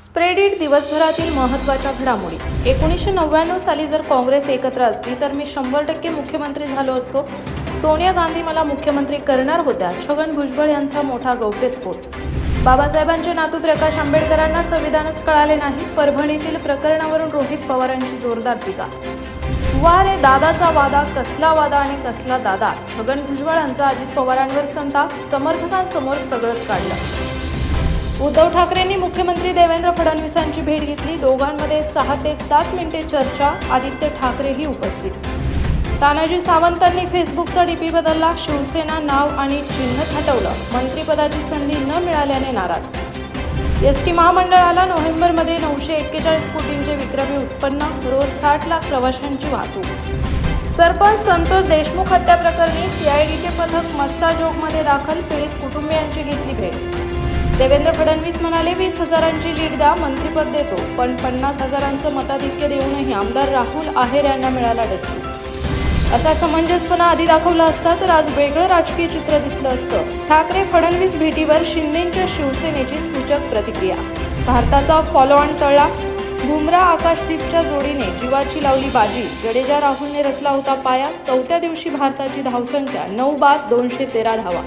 स्प्रेडिट दिवसभरातील महत्त्वाच्या घडामोडी. एकोणीसशे नव्याण्णव साली जर काँग्रेस एकत्र असती तर मी शंभर टक्के मुख्यमंत्री झालो असतो. सोनिया गांधी मला मुख्यमंत्री करणार होत्या. छगन भुजबळ यांचा मोठा गौप्यस्फोट बाबासाहेबांचे नातू प्रकाश आंबेडकरांना संविधानच कळाले नाही परभणीतील प्रकरणावरून रोहित पवारांची जोरदार टीका. वा रे दादाचा वादा कसला वादा आणि कसला दादा. छगन भुजबळ यांचा अजित पवारांवर संताप समर्थकांसमोर सगळंच काढलं. उद्धव ठाकरेंनी मुख्यमंत्री देवेंद्र फडणवीसांची भेट घेतली. दोघांमध्ये सहा ते सात मिनिटे चर्चा आदित्य ठाकरेही उपस्थित. तानाजी सावंतांनी फेसबुकचा डीपी बदलला. शिवसेना नाव आणि चिन्ह हटवलं मंत्रिपदाची संधी न मिळाल्याने नाराज. एस टी महामंडळाला नोव्हेंबरमध्ये नऊशे एक्केचाळीस कोटींचे विक्रमी उत्पन्न रोज साठ लाख प्रवाशांची वाहतूक. सरपंच संतोष देशमुख हत्या प्रकरणी सीआयडीचे पथक मस्साजोगमध्ये दाखल पीडित कुटुंबियांची घेतली भेट. देवेंद्र फडणवीस म्हणाले वीस हजारांची लीड द्या मंत्रिपद देतो. पण पन्नास हजारांचं मताधिक्य देऊनही आमदार राहुल आहेर यांना मिळाला डच्चू. असा समंजसपणा आधी दाखवला असता तर आज वेगळं राजकीय चित्र दिसलं असतं. ठाकरे फडणवीस भेटीवर शिंदेच्या शिवसेनेची सूचक प्रतिक्रिया. भारताचा फॉलो ऑन टळला बुमरा आकाशदीपच्या जोडीने जीवाची लावली बाजी. जडेजा राहुलने रचला होता पाया. चौथ्या दिवशी भारताची धावसंख्या नऊ बाद दोनशे तेरा धावा.